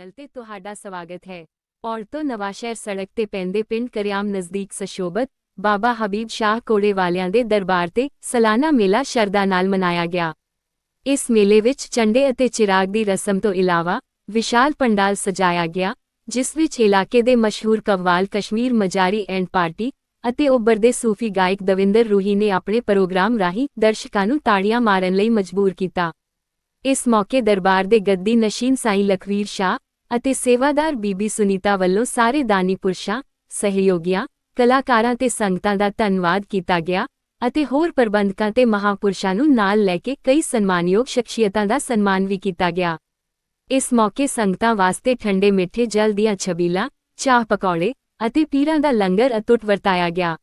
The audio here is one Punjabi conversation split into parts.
ਚੈਨਲ ਤੇ ਤੁਹਾਡਾ ਸਵਾਗਤ ਹੈ। ਔਰ ਤੋਂ ਨਵਾਂਸ਼ਹਿਰ ਸੜਕ ਤੇ ਪੈਂਦੇ ਪਿੰਡ ਕਰਿਆਮ ਨਜ਼ਦੀਕ ਸਸ਼ੋਭਤ ਬਾਬਾ ਹਬੀਬ ਸ਼ਾਹ ਕੋੜੇ ਵਾਲਿਆਂ ਦੇ ਦਰਬਾਰ ਤੇ ਸਾਲਾਨਾ ਮੇਲਾ ਸ਼ਰਧਾ ਨਾਲ ਮਨਾਇਆ ਗਿਆ। ਇਸ ਮੇਲੇ ਵਿੱਚ ਚੰਡੇ ਅਤੇ ਚਿਰਾਗ ਦੀ ਰਸਮ ਤੋਂ ਇਲਾਵਾ ਵਿਸ਼ਾਲ ਪੰਡਾਲ ਸਜਾਇਆ ਗਿਆ, ਜਿਸ ਵਿੱਚ ਇਲਾਕੇ ਦੇ ਮਸ਼ਹੂਰ ਕਵਾਲ ਕਸ਼ਮੀਰ ਮਜਾਰੀ ਐਂਡ ਪਾਰਟੀ ਅਤੇ ਉੱਭਰਦੇ ਸੂਫੀ ਗਾਇਕ ਦਵਿੰਦਰ ਰੂਹੀ ਨੇ ਆਪਣੇ ਪ੍ਰੋਗਰਾਮ ਰਾਹੀਂ ਦਰਸ਼ਕਾਂ ਨੂੰ ਤਾੜੀਆਂ ਮਾਰਨ ਲਈ ਮਜਬੂਰ ਕੀਤਾ। ਇਸ ਮੌਕੇ ਦਰਬਾਰ ਦੇ ਗੱਦੀ ਨਸ਼ੀਨ ਸਾਈਂ ਲਖਵੀਰ ਸ਼ਾਹ ਅਤੇ ਸੇਵਾਦਾਰ ਬੀਬੀ ਸੁਨੀਤਾ ਵੱਲੋਂ ਸਾਰੇ ਦਾਨੀ ਪੁਰਸ਼ਾਂ, ਸਹਿਯੋਗੀਆਂ, ਕਲਾਕਾਰਾਂ ਤੇ ਸੰਗਤਾਂ ਦਾ ਧੰਨਵਾਦ ਕੀਤਾ ਗਿਆ ਅਤੇ ਹੋਰ ਪ੍ਰਬੰਧਕਾਂ ਤੇ ਮਹਾਪੁਰਸ਼ਾਂ ਨੂੰ ਨਾਲ ਲੈ ਕੇ ਕਈ ਸਨਮਾਨਯੋਗ ਸ਼ਖਸੀਅਤਾਂ ਦਾ ਸਨਮਾਨ ਵੀ ਕੀਤਾ ਗਿਆ। ਇਸ ਮੌਕੇ ਸੰਗਤਾਂ ਵਾਸਤੇ ਠੰਡੇ ਮਿੱਠੇ ਜਲ ਦੀਆਂ ਛਬੀਲਾਂ, ਚਾਹ ਪਕੌੜੇ ਅਤੇ ਪੀਰਾਂ ਦਾ ਲੰਗਰ ਅਤੁੱਟ ਵਰਤਾਇਆ ਗਿਆ।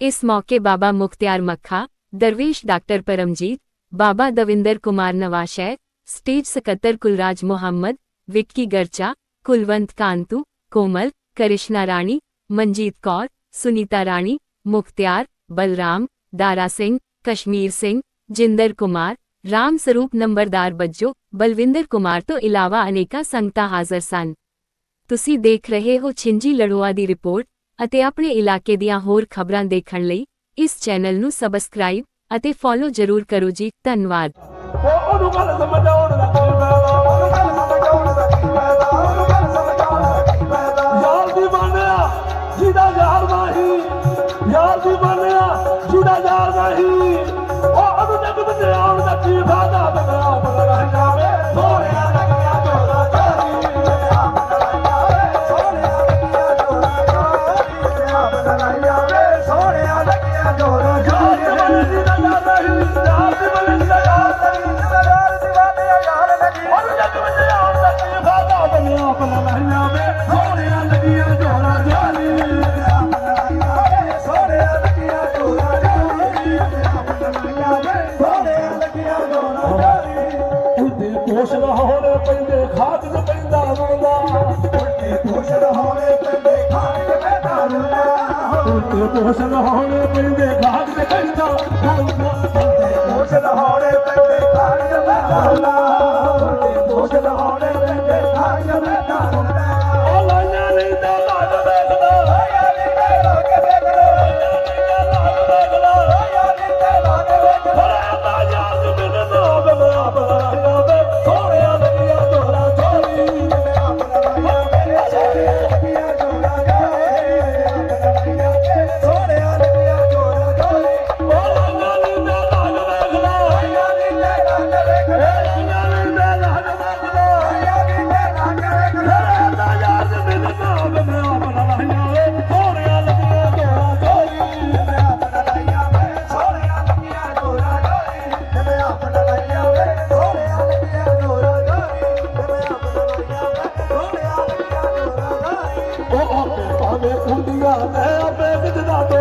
ਇਸ ਮੌਕੇ ਬਾਬਾ ਮੁਖਤਿਆਰ ਮੱਖਾ, ਦਰਵੇਸ਼ ਡਾਕਟਰ ਪਰਮਜੀਤ, ਬਾਬਾ ਦਵਿੰਦਰ ਕੁਮਾਰ ਨਵਾਸ਼ਹਿਰ, ਸਟੇਜ ਸਕੱਤਰ ਕੁਲਰਾਜ ਮੁਹੰਮਦ ਵਿੱਕੀ ਗਰਚਾ ਕੁਲਵੰਤ ਕਾਂਤੂ ਕੋਮਲ ਕਰਿਸ਼ਨਾ ਰਾਣੀ ਮਨਜੀਤ ਕੌਰ ਸੁਨੀਤਾ ਰਾਣੀ ਮੁਖਤਿਆਰ ਬਲਰਾਮ ਦਾਰਾ ਸਿੰਘ ਕਸ਼ਮੀਰ ਸਿੰਘ ਜਿੰਦਰ ਕੁਮਾਰ ਰਾਮ ਸਰੂਪ ਨੰਬਰਦਾਰ ਬੱਜੋ ਬਲਵਿੰਦਰ ਕੁਮਾਰ ਤੋਂ ਇਲਾਵਾ ਅਨੇਕਾਂ ਸੰਗਤਾਂ ਹਾਜ਼ਰ ਸਨ। ਤੁਸੀਂ ਦੇਖ ਰਹੇ ਹੋ ਛਿੰਜੀ ਲੜੋਆ ਦੀ ਰਿਪੋਰਟ ਅਤੇ ਆਪਣੇ ਇਲਾਕੇ ਦੀਆਂ ਹੋਰ ਖਬਰਾਂ ਦੇਖਣ ਲਈ ਇਸ ਚੈਨਲ ਨੂੰ ਸਬਸਕ੍ਰਾਈਬ ਅਤੇ ਫੋਲੋ ਜ਼ਰੂਰ ਕਰੋ ਜੀ। ਧੰਨਵਾਦ। ਕੋਸ਼ ਲਾਹੌਰੇ ਪੈਂਦੇ ਖਾਕ ਚ ਪੈਂਦਾ ਰੋਂਦਾ। ਉਹਦੇ ਕੋਸ਼ ਲਾਹੌਰੇ ਪੈਂਦੇ ਖਾਕ ਚ ਪੈਂਦਾ ਰੋਂਦਾ ਉਹਦੇ ਕੋਸ਼ ਲਾਹੌਰੇ ਪੈਂਦੇ ਖਾਕ ਚ ਪੈਂਦਾ ਰੋਂਦਾ।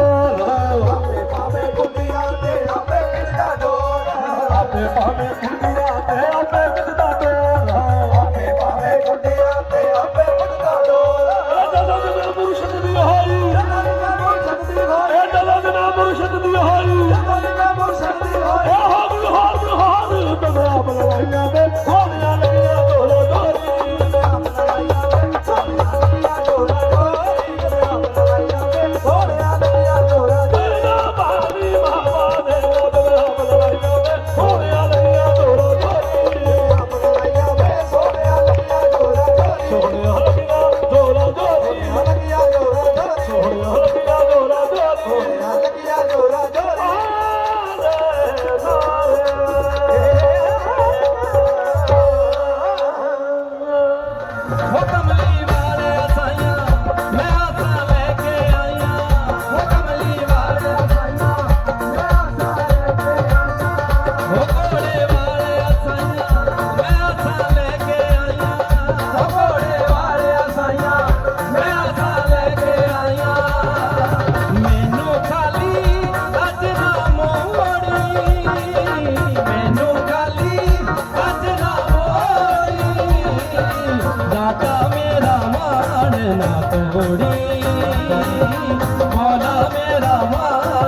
ਆਪੇ ਭਾਵੇਂ ਕੁੰਡੀਆਂ ਤੇ ਆਪੇ ਕਿਦਦਾ ਡੋਰ ਆਪੇ ਭਾਵੇਂ ਕੁੰਡੀਆਂ ਤੇ ਆਪੇ ਕਿਦਦਾ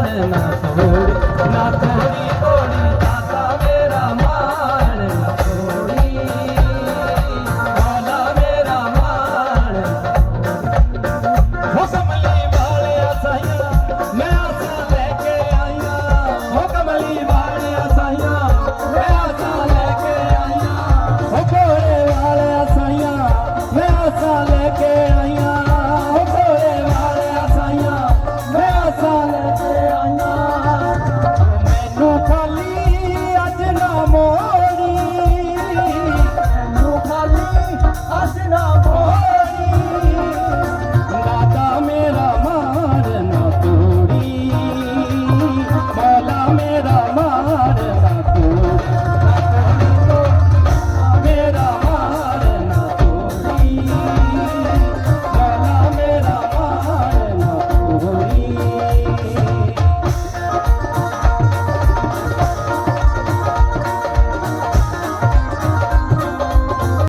না তোরে না তোরি love.